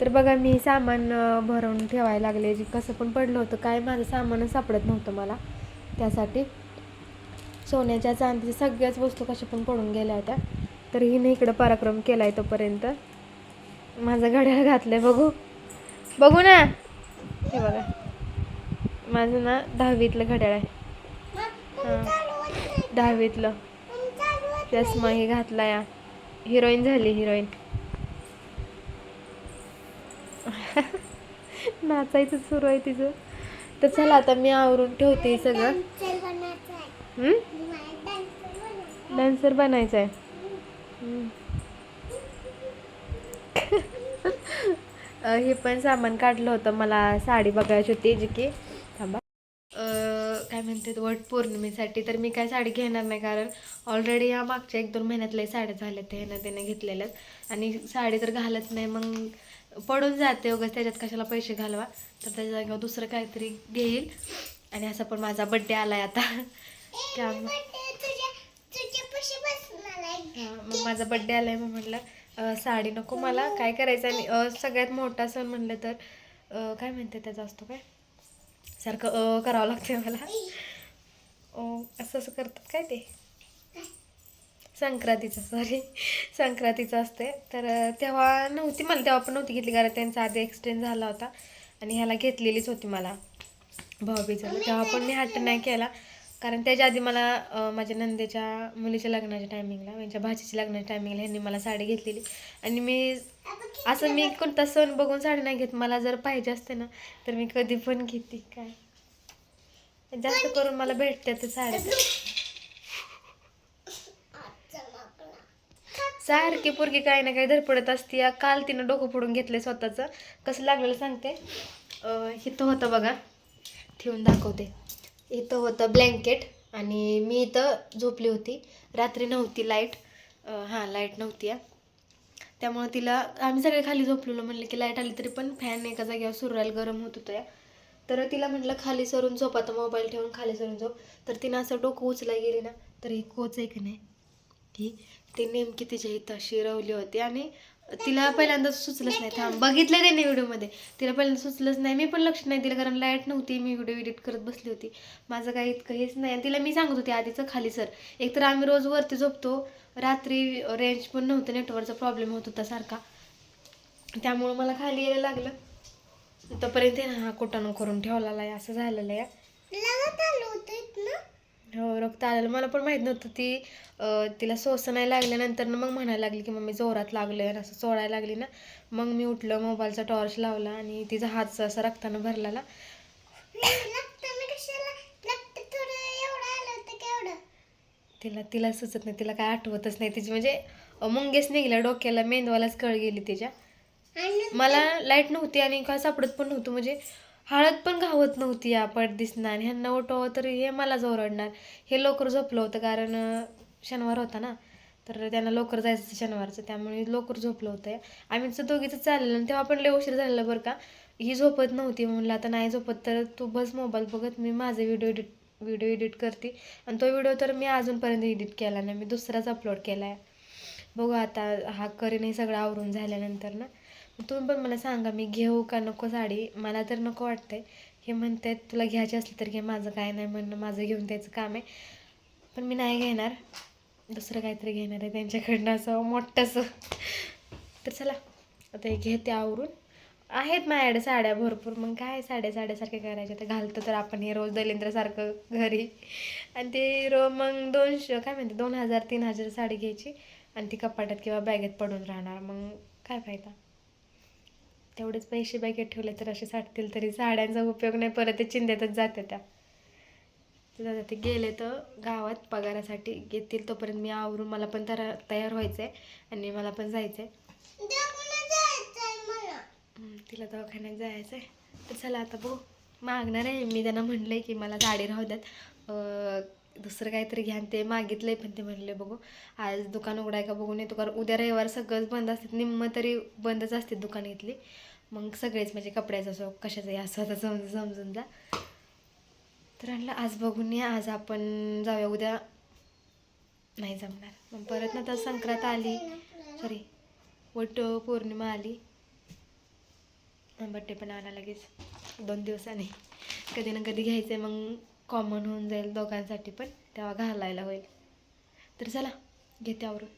तर बघा मी सामान भरून ठेवायला लागले. जे कसं पण पडलं होतं काय माझं सामानच सापडत नव्हतं मला त्यासाठी. सोन्याच्या चांदीच्या सगळ्याच वस्तू कशा पण पडून गेल्या होत्या. तर हिने इकडं पराक्रम केला आहे तोपर्यंत. माझं घड्याळ घातलं आहे बघू. बघू ना. हे बघा. माझं ना दहावीतलं घड्याळ आहे. हां. दहावीतलं. चष्मा हे घातला या हिरोईन झाली हिरोईन. नाचायचं सुरू आहे तिचं. तर चला आता मी आवरून ठेवते सगळं. डान्सर बनायचं आहे हे पण सामान काढलं होतं. मला साडी बघायची होती जी की. थांबा. काय म्हणते वट पौर्णिमेसाठी. तर मी काय साडी घेणार नाही कारण ऑलरेडी या मागच्या एक दोन महिन्यातल्या साड्या झाल्या त्या ह्यानं त्याने घेतलेल्याच आणि साडी तर घालत नाही मग पडून जाते उगाच त्याच्यात कशाला पैसे घालवा? तर त्याच्या जागेवर दुसरं काहीतरी घेईल. आणि असा पण माझा बड्डे आलाय आता. मग माझा बड्डे आलाय मग म्हटलं साडी नको मला. काय करायचं? आणि सगळ्यात मोठा सण म्हणलं तर काय म्हणते त्याचा असतो काय? सारखं करावं लागतंय मला. असं असं करतात काय ते? संक्रांतीचं सॉरी संक्रांतीचं असते. तर तेव्हा नव्हती मला तेव्हा पण नव्हती घेतली. कारण त्यांचा आधी एक्सटेंड झाला होता. आणि ह्याला घेतलेलीच होती मला. भाऊबीजाला. तेव्हा पण मी हट्ट नाही केला. कारण त्याच्या आधी मला माझ्या नंदेच्या मुलीच्या लग्नाच्या टायमिंगला माझ्या भाचीच्या लग्नाच्या टायमिंगला ह्यांनी मला साडी घेतलेली. आणि मी असं मी कोणता सण बघून साडी नाही घेत. मला जर पाहिजे असते ना तर मी कधी पण घेते. काय? जास्त करून मला भेटते तर साड्या. सारखी पोरगी काही ना काही धडपडत असते. या काल तिनं डोकं फोडून घेतलंय स्वतःचं. कसं लागलेलं सांगते? इथं होतं बघा. ठेवून दाखवते. इथं होतं ब्लँकेट आणि मी इथं झोपली होती. रात्री नव्हती लाइट हां लाइट नव्हती या त्यामुळं तिला आम्ही सगळे खाली झोपलेलो. म्हणलं की लाइट आली तरी पण फॅन एका जागेवर सुरू राहील गरम होत होतो या. तर तिला म्हटलं खाली सरून झोप. आता मोबाईल ठेवून खाली सरून झोप. तर तिनं असं डोकं उचलाय गेली ना तर ही कोच आहे की नाही? ही ती नेमकी तिच्या इथं अशी रवली होती आणि तिला पहिल्यांदा सुचलंच नाही. थांब बघितलं त्यांनी व्हिडिओमध्ये. तिला पहिल्यांदा सुचलंच नाही. मी पण लक्ष नाही दिलं कारण लाइट नव्हती. मी व्हिडिओ एडिट करत बसली होती. माझं काही इतकं हेच नाही. आणि तिला मी सांगत होती आधीचं खाली सर. एकतर आम्ही रोज वरती झोपतो. रात्री रेंज पण नव्हतं. नेटवर्कचा प्रॉब्लेम होत होता सारखा. त्यामुळं मला खाली यायला लागलं. तोपर्यंत आहे ना हा कुटाणं करून ठेवलेला आहे. असं झालेलं आहे. हो रक्त आलेलं. मला पण माहीत नव्हतं ती तिला सोसं नाही लागल्यानंतर ना मग म्हणायला लागली की मम्मी जोरात लागलं आणि असं चोळायला लागली ना. मग मी उठलं मोबाईलचा टॉर्च लावला आणि तिचा हात असा रक्तानं भरलेला. तिला तिला सुचत नाही तिला काय आठवतच नाही. तिची म्हणजे मुंगेच निघल्या डोक्याला मेंदवालाच कळ गेली तिच्या. मला लाइट नव्हती आणि काय सापडत पण नव्हतं. म्हणजे हळद पण घावत नव्हती या पट दिसणार ह्यांना उठव तर हे मला ओरडणार हे लवकर झोपलं होतं कारण शनिवार होता ना. तर त्यांना लवकर जायचं होतं शनिवारचं. त्यामुळे लवकर झोपलं होतं. आम्ही तर दोघीचं चाललेलं आणि तेव्हा पण लय उशीर झालेलं बरं का. ही झोपत नव्हती म्हणलं आता नाही झोपत तर तू बस मोबाईल बघत. मी माझे व्हिडिओ एडिट व्हिडिओ एडिट करते. आणि तो व्हिडिओ तर मी अजूनपर्यंत एडिट केला नाही. मी दुसराच अपलोड केला आहे बघू आता हा करीन हे सगळं आवरून झाल्यानंतर ना. तुम्ही पण मला सांगा मी घेऊ का नको साडी? मला तर नको वाटतंय. हे म्हणतायत तुला घ्यायची असली तर घे माझं काय नाही म्हणणं माझं घेऊन त्याचं काम आहे. पण मी नाही घेणार. दुसरं काहीतरी घेणार आहे त्यांच्याकडनं असं मोठंसं. तर चला आता हे घेते आवरून. आहेत माझ्याकडे साड्या भरपूर. मग काय साड्या? साड्यासारखे करायच्या तर घालतं तर आपण हे रोज दलिंद्रसारखं घरी. आणि ते रो मग दोनशे काय म्हणते? दोन हजार तीन हजार साडी घ्यायची. आणि ती कपाटात किंवा बॅगेत पडून राहणार. मग काय फायदा? तेवढेच पैसे बॅगेत ठेवले तर असे साठतील तरी साड्यांचा उपयोग नाही परत ते चिंध्यातच जाते त्या. तर आता ते गेले तर गावात पगारासाठी येतील तोपर्यंत मी आवरून मला पण तयार तयार व्हायचं आहे आणि मला पण जायचं आहे तिला दवाखान्यात जायचं आहे तर चला आता बघू. मागणार आहे मी त्यांना म्हणलं आहे की मला साडी राहू द्यात. दुसरं काहीतरी घ्या. आणि ते मागितलं आहे पण ते म्हणले बघू आज दुकान उघडाय का बघून येतो कारण उद्या रविवार सगळंच बंद असतात. निम्म तरी बंदच असते दुकान इथली. मग सगळेच म्हणजे कपड्याचं असो कशाचंही असं आता समजून समजून जा. तर आणलं आज बघून या आज आपण जाऊया उद्या. नाही जमणार. मग परत ना तर संक्रांत आली. सॉरी वट पौर्णिमा आली. बड्डे पण आला लगेच. दोन दिवसांनी. कधी ना कधी घ्यायचं आहे मग कॉमन होऊन जाईल दोघांसाठी पण तेव्हा घालायला होईल. तर चला घेते आवरून.